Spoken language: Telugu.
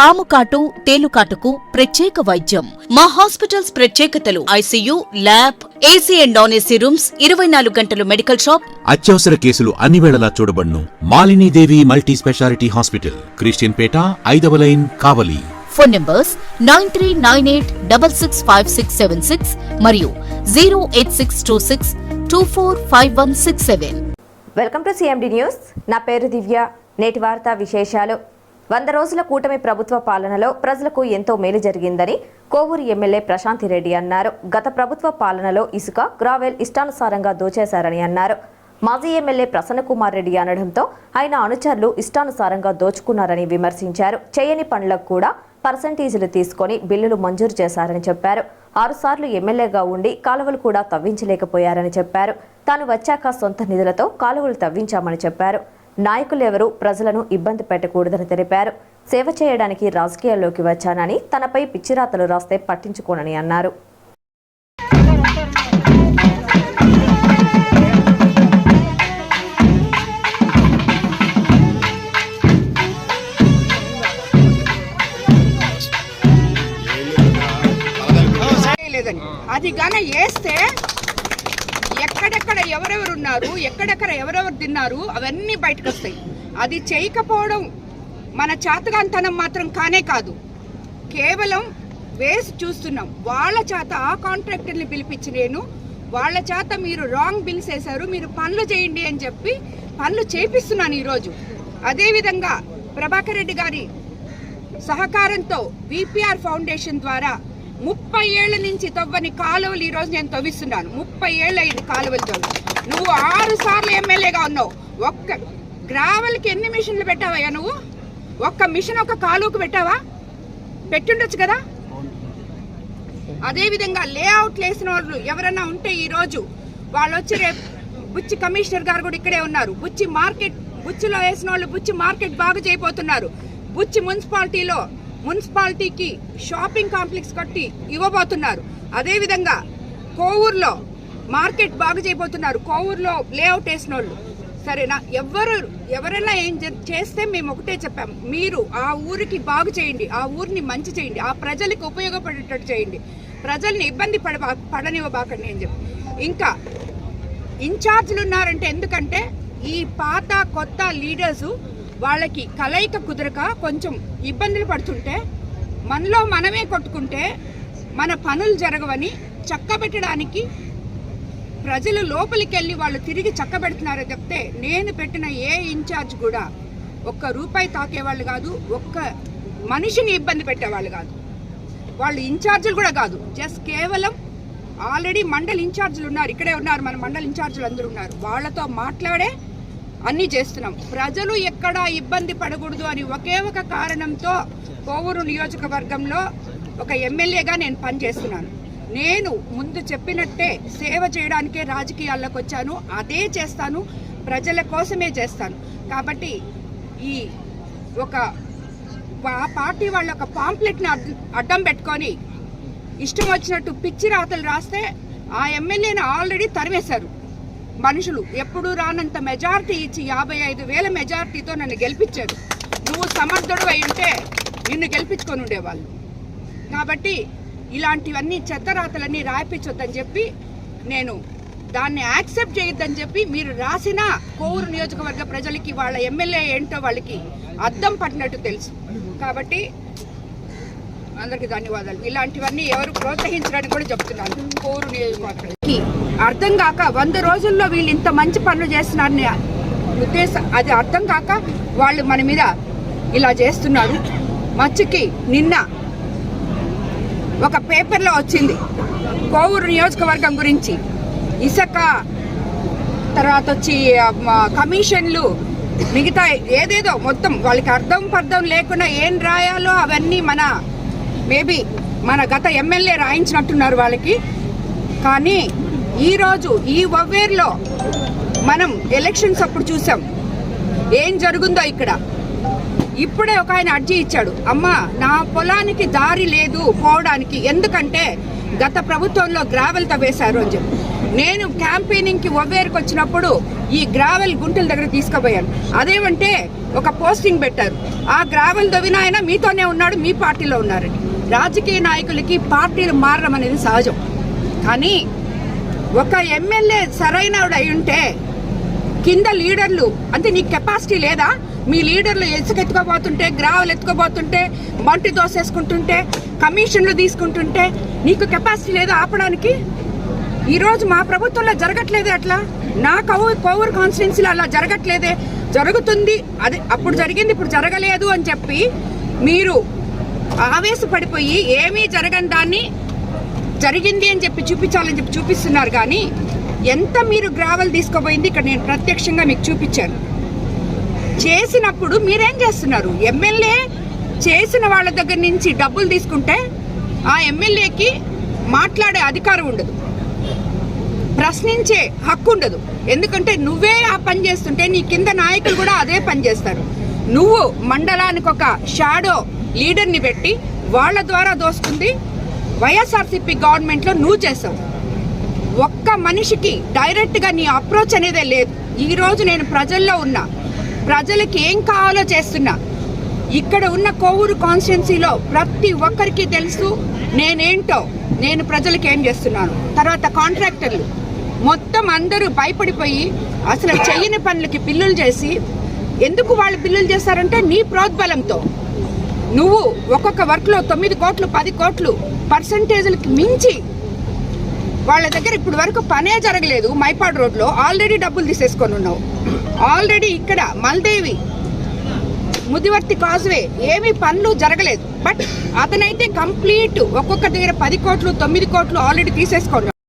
పాము కాటు తేలుకాటుకు ప్రత్యేక వైద్యం. మా హాస్పిటల్స్ ప్రత్యేకతలు ICU lab AC and non AC rooms ఇరవై నాలుగు గంటలు మెడికల్ షాప్. అత్యవసర కేసులు అన్ని వేళలా చూడబడును. Malinidevi multi specialty hospital Christian Peta ఐదవ line Kavali. Phone numbers nine three nine eight double six five six seven six మరియు zero eight six two six two four five one six seven. Welcome to CMD news. నా పేరు దివ్య. నేటి వార్తా విశేషాలు. వంద రోజుల కూటమి ప్రభుత్వ పాలనలో ప్రజలకు ఎంతో మేలు జరిగిందని కోవూరు ఎమ్మెల్యే ప్రశాంతి రెడ్డి అన్నారు. గత ప్రభుత్వ పాలనలో ఇసుక గ్రావెల్ ఇష్టానుసారంగా దోచేశారని అన్నారు. మాజీ ఎమ్మెల్యే ప్రసన్నకుమార్ రెడ్డి అనడంతో ఆయన అనుచరులు ఇష్టానుసారంగా దోచుకున్నారని విమర్శించారు. చేయని పనులకు కూడా పర్సంటేజీలు తీసుకొని బిల్లులు మంజూరు చేశారని చెప్పారు. ఆరుసార్లు ఎమ్మెల్యేగా ఉండి కాలువలు కూడా తవ్వించలేకపోయారని చెప్పారు. తాను వచ్చాక సొంత నిధులతో కాలువలు తవ్వించామని చెప్పారు. నాయకులెవరూ ప్రజలను ఇబ్బంది పెట్టకూడదని తెలిపారు. సేవ చేయడానికి రాజకీయాల్లోకి వచ్చానని తనపై పిచ్చిరాతలు రాస్తే పట్టించుకోనని అన్నారు. ఎక్కడెక్కడ ఎవరెవరు ఉన్నారు ఎక్కడెక్కడ ఎవరెవరు తిన్నారు అవన్నీ బయటకు వస్తాయి అది చేయకపోవడం మన చేతగాంతనం మాత్రం కానే కాదు. కేవలం వేసి చూస్తున్నాం. వాళ్ళ చేత ఆ కాంట్రాక్టర్ని పిలిపించి నేను వాళ్ళ చేత మీరు రాంగ్ బిల్స్ వేశారు మీరు పనులు చేయండి అని చెప్పి పనులు చేపిస్తున్నాను ఈరోజు. అదేవిధంగా ప్రభాకర్ రెడ్డి గారి సహకారంతో విపిఆర్ ఫౌండేషన్ ద్వారా ముప్పై ఏళ్ళ నుంచి తవ్వని కాలువలు ఈరోజు నేను తవ్విస్తున్నాను. ముప్పై ఏళ్ళు అయింది కాలువలు తవ్వి. నువ్వు ఆరు సార్లు ఎమ్మెల్యేగా ఉన్నావు. ఒక్క గ్రావెల్కి ఎన్ని మిషన్లు పెట్టావయ్యా నువ్వు? ఒక్క మిషన్ ఒక కాలువకు పెట్టావా? పెట్టుండొచ్చు కదా? అదేవిధంగా లేఅవుట్లు వేసిన వాళ్ళు ఎవరైనా ఉంటే ఈరోజు వాళ్ళు వచ్చి రేపు బుచ్చి కమిషనర్ గారు కూడా ఇక్కడే ఉన్నారు. బుచ్చి మార్కెట్ బుచ్చిలో వేసిన వాళ్ళు బుచ్చి మార్కెట్ బాగా చేయబోతున్నారు. బుచ్చి మున్సిపాలిటీలో మున్సిపాలిటీకి షాపింగ్ కాంప్లెక్స్ కట్టి ఇవ్వబోతున్నారు. అదేవిధంగా కోవూరులో మార్కెట్ బాగా చేయబోతున్నారు. కోవూరులో లేఅవుట్ వేసిన వాళ్ళు సరేనా? ఎవరు ఎవరైనా ఏం చేస్తే మేము ఒకటే చెప్పాం. మీరు ఆ ఊరికి బాగు చేయండి. ఆ ఊరిని మంచి చేయండి. ఆ ప్రజలకు ఉపయోగపడేటట్టు చేయండి. ప్రజల్ని ఇబ్బంది పడబా పడనివ్వబాకండి అని చెప్పి. ఇంకా ఇన్ఛార్జ్లు ఉన్నారంటే ఎందుకంటే ఈ పాత కొత్త లీడర్సు వాళ్ళకి కలయిక కుదరక కొంచెం ఇబ్బందులు పడుతుంటే మనలో మనమే కొట్టుకుంటే మన పనులు జరగవని చక్కబెట్టడానికి ప్రజలు లోపలికి వెళ్ళి వాళ్ళు తిరిగి చక్కబెడుతున్నారో చెప్తే నేను పెట్టిన ఏ ఇన్ఛార్జ్ కూడా ఒక్క రూపాయి తాకేవాళ్ళు కాదు ఒక్క మనిషిని ఇబ్బంది పెట్టేవాళ్ళు కాదు. వాళ్ళు ఇన్ఛార్జీలు కూడా కాదు జస్ట్ కేవలం ఆల్రెడీ మండల్ ఇన్ఛార్జీలు ఉన్నారు ఇక్కడే ఉన్నారు మన మండల్ ఇన్ఛార్జీలు అందరూ ఉన్నారు. వాళ్ళతో మాట్లాడే అన్నీ చేస్తున్నాం. ప్రజలు ఎక్కడ ఇబ్బంది పడకూడదు అని ఒకే ఒక కారణంతో కోవూరు నియోజకవర్గంలో ఒక ఎమ్మెల్యేగా నేను పనిచేస్తున్నాను. నేను ముందు చెప్పినట్టే సేవ చేయడానికే రాజకీయాల్లోకి వచ్చాను. అదే చేస్తాను. ప్రజల కోసమే చేస్తాను. కాబట్టి ఈ ఒక ఆ పార్టీ వాళ్ళ ఒక పాంప్లెట్ని అడ్డం అడ్డం పెట్టుకొని ఇష్టం వచ్చినట్టు పిచ్చి రాతలు రాస్తే ఆ ఎమ్మెల్యేని ఆల్రెడీ తరివేశారు మనుషులు ఎప్పుడు రానంత మెజార్టీ ఇచ్చి యాభై ఐదు వేల మెజార్టీతో నన్ను గెలిపించారు. నువ్వు సమర్థుడు అయి ఉంటే నిన్ను గెలిపించుకొని ఉండేవాళ్ళు. కాబట్టి ఇలాంటివన్నీ చెత్తరాతలన్నీ రాయిపించొద్దని చెప్పి నేను దాన్ని యాక్సెప్ట్ చేయొద్దని చెప్పి మీరు రాసిన కోవూరు నియోజకవర్గ ప్రజలకి వాళ్ళ ఎమ్మెల్యే ఏంటో వాళ్ళకి అద్దం పట్టినట్టు తెలుసు. కాబట్టి అందరికీ ధన్యవాదాలు. ఇలాంటివన్నీ ఎవరు ప్రోత్సహించడానికి కూడా చెప్తున్నాను. కోరు నియోజకవర్గానికి. అర్థం కాక వంద రోజుల్లో వీళ్ళు ఇంత మంచి పనులు చేస్తున్నారని ఉద్దేశం అది అర్థం కాక వాళ్ళు మన మీద ఇలా చేస్తున్నారు. మచ్చికి నిన్న ఒక పేపర్లో వచ్చింది. కోవూరు నియోజకవర్గం గురించి. ఇసుక తర్వాత వచ్చి కమిషన్లు మిగతా ఏదేదో మొత్తం వాళ్ళకి అర్థం పర్థం లేకుండా ఏం రాయాలో అవన్నీ మన మేబీ మన గత ఎమ్మెల్యే రాయించినట్టున్నారు వాళ్ళకి. కానీ ఈరోజు ఈ ఒవ్వేర్లో మనం ఎలక్షన్స్ అప్పుడు చూసాం. ఏం జరుగుందో ఇక్కడ. ఇప్పుడే ఒక ఆయన అర్జీ ఇచ్చాడు. అమ్మ నా పొలానికి దారి లేదు పోవడానికి. ఎందుకంటే గత ప్రభుత్వంలో గ్రావెల్ తవ్వేశారు అని చెప్పి. నేను క్యాంపెయినింగ్కి ఒవ్వేరుకు వచ్చినప్పుడు ఈ గ్రావెల్ గుంటల దగ్గర తీసుకుపోయాను. అదేమంటే ఒక పోస్టింగ్ పెట్టారు. ఆ గ్రావెల్ దవ్విన ఆయన మీతోనే ఉన్నాడు మీ పార్టీలో ఉన్నారని. రాజకీయ నాయకులకి పార్టీలు మారడం అనేది సహజం. కానీ ఒక ఎమ్మెల్యే సరైన ఉంటే కింద లీడర్లు అంటే నీ కెపాసిటీ లేదా? మీ లీడర్లు ఇసుక ఎత్తుకోబోతుంటే గ్రావెల్ ఎత్తుకోబోతుంటే మంటి దోసేసుకుంటుంటే కమిషన్లు తీసుకుంటుంటే నీకు కెపాసిటీ లేదా ఆపడానికి? ఈరోజు మా ప్రభుత్వంలో జరగట్లేదే అట్లా? నా కౌ కోవూరు కాన్స్టిట్యున్సీలో అలా జరగట్లేదే? జరుగుతుంది. అది అప్పుడు జరిగింది ఇప్పుడు జరగలేదు అని చెప్పి మీరు ఆవేశపడిపోయి ఏమీ జరగని దాన్ని జరిగింది అని చెప్పి చూపించాలని చెప్పి చూపిస్తున్నారు కానీ ఎంత మీరు గ్రావెల్ తీసుకోబోయింది ఇక్కడ నేను ప్రత్యక్షంగా మీకు చూపించాను. చేసినప్పుడు మీరేం చేస్తున్నారు? ఎమ్మెల్యే చేసిన వాళ్ళ దగ్గర నుంచి డబ్బులు తీసుకుంటే ఆ ఎమ్మెల్యేకి మాట్లాడే అధికారం ఉండదు. ప్రశ్నించే హక్కు ఉండదు. ఎందుకంటే నువ్వే ఆ పని చేస్తుంటే నీ కింద నాయకులు కూడా అదే పని చేస్తారు. నువ్వు మండలానికి ఒక షాడో లీడర్ని పెట్టి వాళ్ళ ద్వారా దోస్తుంది వైఎస్ఆర్సీపీ గవర్నమెంట్లో నువ్వు చేసావు. ఒక్క మనిషికి డైరెక్ట్గా నీ అప్రోచ్ అనేదే లేదు. ఈ రోజు నేను ప్రజల్లో ఉన్నా ప్రజలకి ఏం కావాలో చేస్తున్నా. ఇక్కడ ఉన్న కోవూరు కాన్స్టిట్యున్సీలో ప్రతి ఒక్కరికి తెలుసు నేనేంటో నేను ప్రజలకి ఏం చేస్తున్నాను. తర్వాత కాంట్రాక్టర్లు. మొత్తం అందరూ భయపడిపోయి అసలు చెయ్యని పనులకి బిల్లులు చేసి ఎందుకు వాళ్ళు బిల్లులు చేస్తారంటే నీ ప్రోద్బలంతో. నువ్వు ఒక్కొక్క వర్క్లో తొమ్మిది కోట్లు పది కోట్లు పర్సంటేజ్లకి మించి వాళ్ళ దగ్గర ఇప్పుడు వరకు పనే జరగలేదు. మైపాడు రోడ్లో ఆల్రెడీ డబ్బులు తీసేసుకొని ఉన్నావు. ఆల్రెడీ ఇక్కడ మల్దేవి ముదివర్తి కాజ్వే ఏమీ పనులు జరగలేదు. బట్ అతనైతే కంప్లీట్ ఒక్కొక్క దగ్గర పది కోట్లు తొమ్మిది కోట్లు ఆల్రెడీ తీసేసుకున్నాడు